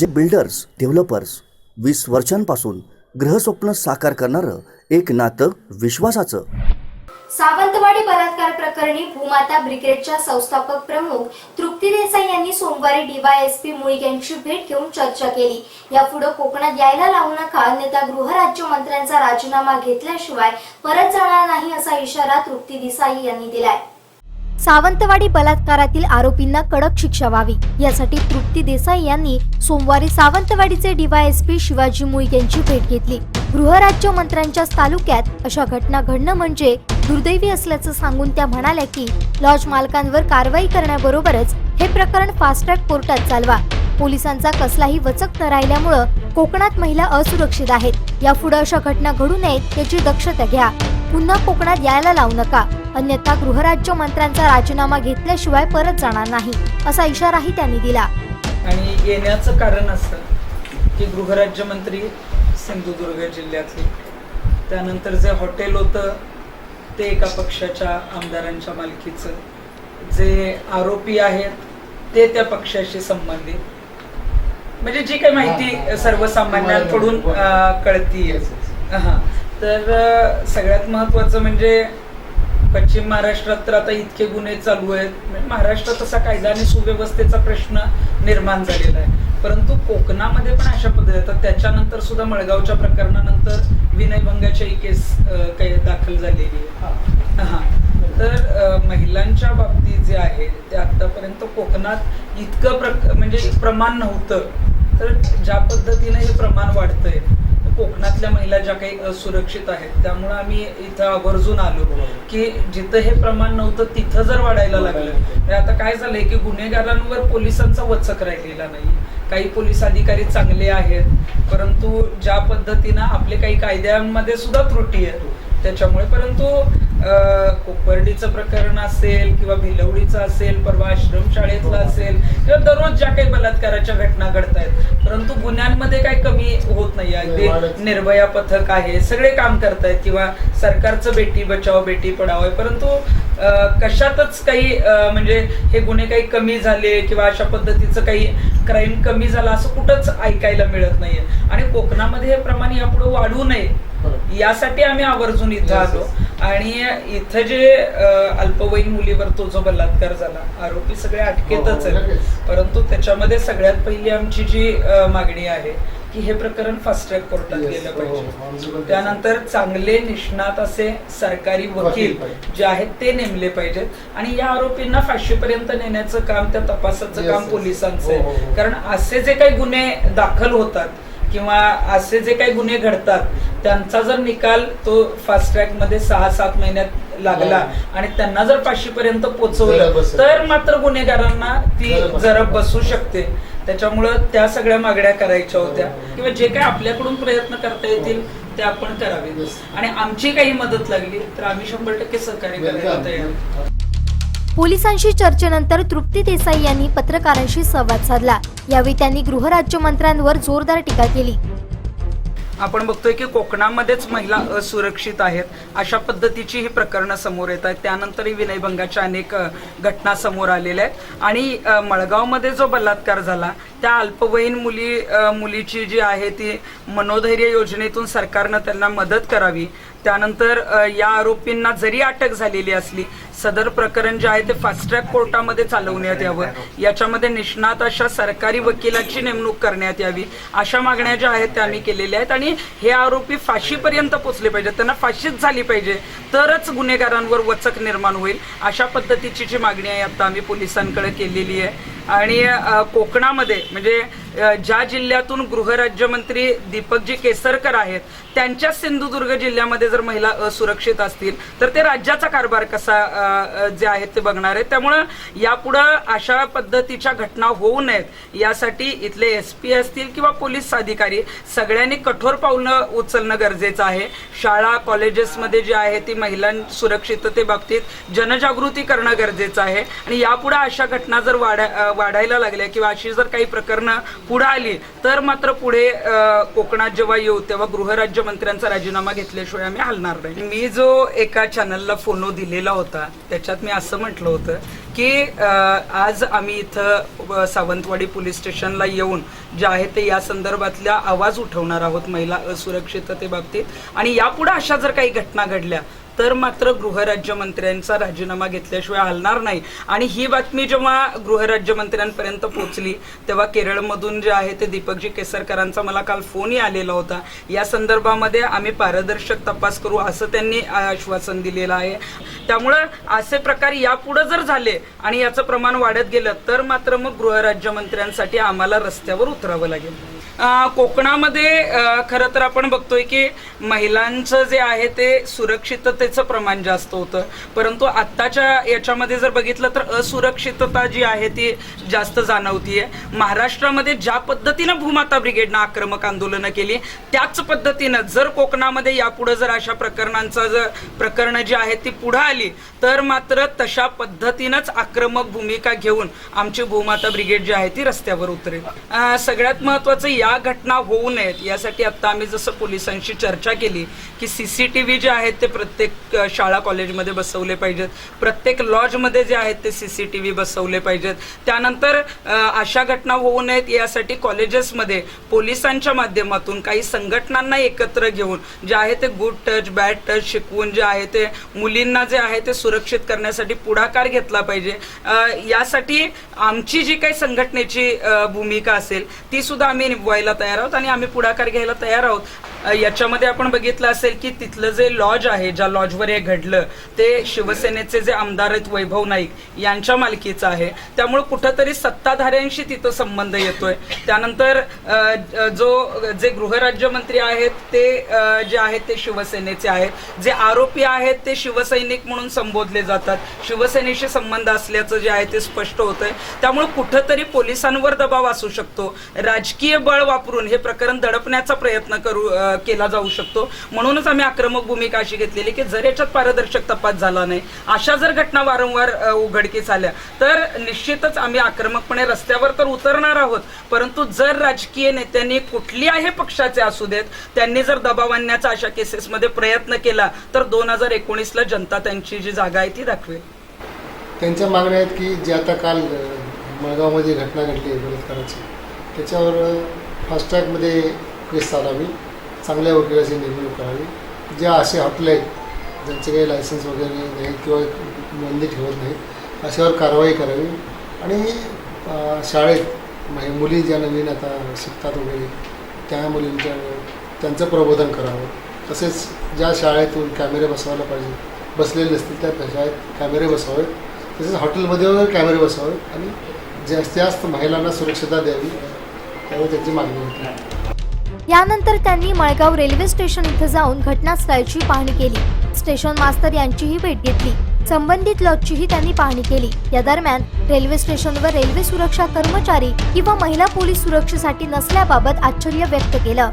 जे builders developers वीस वर्षांपासून ग्रहस्वप्न साकार करणारं एक नातं विश्वासाचं. सावंतवाडी बलात्कार प्रकरणी भूमाता ब्रिगेडच्या संस्थापक प्रमुख तृप्ती देसाई यांनी सोमवारी डीवायएसपी मुळीक यांची भेट घेऊन चर्चा केली. यापुढे कोकणात यायला लावू नका अन्यथा गृहराज्यमंत्र्यांचा राजीनामा घेतल्याशिवाय परत जाणार नाही असा इशारा तृप्ती देसाई यांनी दिलाय. सावंतवाडी बलात्कारातील आरोपींना कडक शिक्षा व्हावी. यासाठी तृप्ती देसाई यांनी सोमवारी सावंतवाडीचे डीवायएसपी शिवाजी मुळीक यांची भेट घेतली. गृहराज्यमंत्र्यांच्याच तालुक्यात अशा घटना घडणं म्हणजे दुर्दैवी असल्याचं सांगून त्या म्हणाल्या की लॉज मालकांवर कारवाई करण्याबरोबरच हे प्रकरण फास्ट ट्रॅक कोर्टात चालवा. पोलिसांचा कसलाही वचक न राहिल्यामुळं कोकणात महिला असुरक्षित आहेत. यापुढे अशा घटना घडू नयेत याची दक्षता घ्या. पुन्हा कोकणात यायला लावू नका. अन्यथा गृहराज्य मंत्र्यांचा राजीनामा घेतल्याशिवाय परत जाणार नाही असा इशाराही त्यांनी दिला. आणि येण्याचं कारण असं की गृहराज्यमंत्री सिंधुदुर्ग जिल्ह्यातले. त्यानंतर जे हॉटेल होतं ते एका पक्षाच्या आमदारांच्या मालकीचं. जे आरोपी आहेत ते त्या पक्षाशी संबंधित. म्हणजे जी काही माहिती सर्वसामान्यांकडून कळतीये. हा. तर सगळ्यात महत्वाचं म्हणजे पश्चिम महाराष्ट्रात तर आता इतके गुन्हे चालू आहेत. म्हणजे महाराष्ट्रात असा कायदा आणि सुव्यवस्थेचा प्रश्न निर्माण झालेला आहे. परंतु कोकणामध्ये पण अशा पद्धती तर त्याच्यानंतर सुद्धा मळगावच्या प्रकरणानंतर विनयभंगाची केस काही दाखल झालेली आहे. हा. तर महिलांच्या बाबतीत जे आहे ते आतापर्यंत कोकणात इतकं प्रक म्हणजे प्रमाण नव्हतं. तर ज्या पद्धतीने हे प्रमाण वाढतंय कोकणातल्या महिला ज्या काही असुरक्षित आहेत त्यामुळे आम्ही इथं आवर्जून आलो की जिथं हे प्रमाण नव्हतं तिथं जर वाढायला लागलं तर आता काय झालंय की गुन्हेगारांवर पोलिसांचा वचक राहिलेला नाही. काही पोलीस अधिकारी चांगले आहेत परंतु ज्या पद्धतीनं आपले काही कायद्यांमध्ये सुद्धा त्रुटी आहेत त्याच्यामुळे परंतु कोपर्डीचं प्रकरण असेल किंवा भिलवडीचं असेल परवा आश्रमशाळेतलं असेल किंवा दररोज ज्या काही बलात्काराच्या घटना घडत आहेत परंतु गुन्ह्यांमध्ये काही कमी होत नाही. अगदी निर्भया पथक आहे सगळे काम करतायत किंवा सरकारचं बेटी बचाव बेटी पढाव आहे. परंतु कशातच काही म्हणजे हे गुन्हे काही कमी झाले किंवा अशा पद्धतीचं काही क्राईम कमी झाला असं कुठंच ऐकायला मिळत नाहीये. आणि कोकणामध्ये हे प्रमाण यापुढे वाढू नये. यासाठी आम्ही आवर्जून इथं आलो. आणि इथं जे अल्पवयीन मुलीवर तो जो बलात्कार झाला आरोपी सगळे अटकेतच आहेत. परंतु त्याच्यामध्ये सगळ्यात पहिली आमची जी मागणी आहे की हे प्रकरण फास्ट ट्रॅक कोर्टात गेलं पाहिजे. त्यानंतर चांगले निष्णात असे सरकारी वकील जे आहेत ते नेमले पाहिजेत. आणि या आरोपींना फाशीपर्यंत नेण्याचं काम त्या तपासाचं काम पोलिसांचं आहे. कारण असे जे काही गुन्हे दाखल होतात किंवा असे जे काही गुन्हे घडतात त्यांचा जर निकाल तो फास्ट ट्रॅकमध्ये सहा सात महिन्यात लागला आणि त्यांना जर पाचशे पर्यंत पोहोचवलं. तर मात्र गुन्हेगारांना ती जरा बसू शकते. त्याच्यामुळं त्या सगळ्या मागण्या करायच्या होत्या. किंवा जे काही आपल्याकडून प्रयत्न करता येतील ते आपण करावे. आणि आमची काही मदत लागली तर आम्ही शंभर टक्के सहकार्य करायला तयार. पोलिसांशी चर्चेनंतर तृप्ती देसाई यांनी पत्रकारांशी संवाद साधला. यावेळी त्यांनी गृहराज्यमंत्र्यांवर जोरदार टीका केली. आपण बघतोय की कोकणामध्येच महिला असुरक्षित आहेत. अशा पद्धतीची ही प्रकरणं समोर येत आहेत. त्यानंतरही विनयभंगाच्या अनेक घटना समोर आलेल्या आहेत. आणि मळगावमध्ये जो बलात्कार झाला त्या अल्पवयीन मुली मुलीची जी आहे ती मनोधैर्य योजनेतून सरकारनं त्यांना मदत करावी. त्यानंतर या आरोपींना जरी अटक झालेली असली सदर प्रकरण जे आहे ते फास्ट ट्रॅक कोर्टामध्ये चालवण्यात यावं. याच्यामध्ये निष्णात अशा सरकारी वकिलाची नेमणूक करण्यात यावी. अशा मागण्या ज्या आहेत त्या आम्ही केलेल्या आहेत आणि हे आरोपी फाशीपर्यंत पोचले पाहिजेत. त्यांना फाशीच झाली पाहिजे. तरच गुन्हेगारांवर वचक निर्माण होईल. अशा पद्धतीची जी मागणी आहे आता आम्ही पोलिसांकडे केलेली आहे. आणि कोकणामध्ये म्हणजे ज्या जिल्ह्यातून गृहराज्यमंत्री दीपकजी केसरकर आहेत त्यांच्या सिंधुदुर्ग जिल्ह्यामध्ये जर महिला असुरक्षित असतील तर ते राज्याचा कारभार कसा जे आहेत ते बघणार आहेत. त्यामुळं यापुढं अशा पद्धतीच्या घटना होऊ नयेत. यासाठी इथले एस पी असतील किंवा पोलीस अधिकारी सगळ्यांनी कठोर पावलं उचलणं गरजेचं आहे. शाळा कॉलेजेसमध्ये जे आहे ती महिलां सुरक्षितते बाबतीत जनजागृती करणं गरजेचं आहे. आणि यापुढे अशा घटना जर वाढ वाढायला लागल्या किंवा अशी जर काही प्रकरणं पुढे आली तर मात्र पुढे कोकणात जेव्हा येऊ तेव्हा गृहराज्यमंत्र्यांचा राजीनामा घेतल्याशिवाय आम्ही हलणार नाही. मी जो एका चॅनलला फोनो दिलेला होता त्याच्यात मी असं म्हटलं होतं की आज आम्ही इथं सावंतवाडी पोलीस स्टेशनला येऊन जे आहे ते या संदर्भातल्या आवाज उठवणार आहोत महिला असुरक्षिततेबाबतीत. आणि यापुढे अशा जर काही घटना घडल्या तर मात्र गृहराज्यमंत्र्यांचा राजीनामा घेतल्याशिवाय हलणार नाही. आणि ही बातमी जेव्हा गृहराज्यमंत्र्यांपर्यंत पोहोचली तेव्हा केरळमधून जे आहे ते दीपकजी केसरकरांचा मला काल फोनही आलेला होता. या संदर्भामध्ये आम्ही पारदर्शक तपास करू असं त्यांनी आश्वासन दिलेलं आहे. त्यामुळं असे प्रकार यापुढे जर झाले आणि याचं प्रमाण वाढत गेलं तर मात्र मग गृहराज्यमंत्र्यांसाठी आम्हाला रस्त्यावर उतरावं लागेल. कोकणामध्ये खरं तर आपण बघतोय की महिलांचं जे आहे ते सुरक्षिततेचं प्रमाण जास्त होतं. परंतु आत्ताच्या याच्यामध्ये जर बघितलं तर असुरक्षितता जी आहे ती जास्त जाणवतीये. महाराष्ट्रामध्ये ज्या पद्धतीनं भूमाता ब्रिगेडनं आक्रमक आंदोलनं केली त्याच पद्धतीनं जर कोकणामध्ये यापुढे जर अशा प्रकरणांचं जर प्रकरणं जी आहेत ती पुढे आली तर मात्र तशा पद्धतीनंच आक्रमक भूमिका घेऊन आमची भूमाता ब्रिगेड जी आहे ती रस्त्यावर उतरेल. सगळ्यात महत्त्वाचं या घटना होऊ नयेत यासाठी आता आम्ही जसं पोलिसांशी चर्चा केली की C C T V J आहेत ते प्रत्येक प्रत्येक शाळा कॉलेजमध्ये बसवले पाहिजेत. प्रत्येक लॉजमध्ये जे आहेत ते सी सी टी व्ही बसवले पाहिजेत. त्यानंतर अशा घटना होऊ नयेत यासाठी कॉलेजेसमध्ये पोलिसांच्या माध्यमातून काही संघटनांना एकत्र घेऊन जे आहे ते गुड टच बॅड टच शिकवून जे आहे ते मुलींना जे आहे ते सुरक्षित करण्यासाठी पुढाकार घेतला पाहिजे. यासाठी आमची जी काही संघटनेची भूमिका असेल ती सुद्धा आम्ही निभवायला तयार आहोत आणि आम्ही पुढाकार घ्यायला तयार आहोत. याच्यामध्ये आपण बघितलं असेल की तिथलं जे लॉज आहे ज्या लॉजवर हे घडलं ते शिवसेनेचे जे आमदार आहेत वैभव नाईक यांच्या मालकीचं आहे. त्यामुळे कुठंतरी सत्ताधाऱ्यांशी तिथं संबंध येतोय. त्यानंतर जो जे गृहराज्यमंत्री आहेत ते जे आहेत ते शिवसेनेचे आहेत. जे आरोपी आहेत ते शिवसैनिक म्हणून संबोधले जातात. शिवसेनेशी संबंध असल्याचं जे आहे ते स्पष्ट होतंय. त्यामुळे कुठंतरी पोलिसांवर दबाव असू शकतो. राजकीय बळ वापरून हे प्रकरण दडपण्याचा प्रयत्न करू केला जाऊ शकतो. म्हणूनच आम्ही आक्रमक भूमिका अशी घेतलेली की जर याच्यात पारदर्शक तपास झाला नाही अशा जर घटना वारंवार उघडकीस आल्या तर निश्चितच आम्ही आक्रमकपणे रस्त्यावर तर उतरणार आहोत. परंतु जर राजकीय नेत्यांनी कुठली आहे पक्षाचे असू देत त्यांनी जर दबाव आणण्याचा अशा केसेसमध्ये प्रयत्न केला तर दोन हजार एकोणीसला जनता त्यांची जी जागा आहे ती दाखवेल. त्यांच्या मागण्या आहेत की जे आता काल मळगावमध्ये घटना घडली आहे बलात्काराची त्याच्यावर फास्टॅगमध्ये केस चालावी चांगल्या वकिलाची नेमणूक करावी. जे असे हॉटेल आहेत ज्यांचे काही लायसन्स वगैरे नाही किंवा नोंदी ठेवत नाहीत अशावर कारवाई करावी. आणि शाळेत म्हणजे मुली ज्या नवीन आता शिकतात वगैरे त्या मुलींच्या त्यांचं प्रबोधन करावं. तसेच ज्या शाळेतून कॅमेरे बसवायला पाहिजे बसलेले नसतील त्या शाळेत कॅमेरे बसवावेत. तसेच हॉटेलमध्ये वगैरे कॅमेरे बसवावेत आणि जास्तीत जास्त महिलांना सुरक्षता द्यावी त्यामुळे त्यांची मागणी होती. यानंतर त्यांनी मळगाव रेल्वे स्टेशन इथं जाऊन घटनास्थळाची पाहणी केली. स्टेशन मास्तर यांचीही भेट घेतली. संबंधित लॉजचीही त्यांनी पाहणी केली. या दरम्यान रेल्वे स्टेशनवर रेल्वे सुरक्षा कर्मचारी किंवा महिला पोलीस सुरक्षेसाठी नसल्याबाबत आश्चर्य व्यक्त केलं.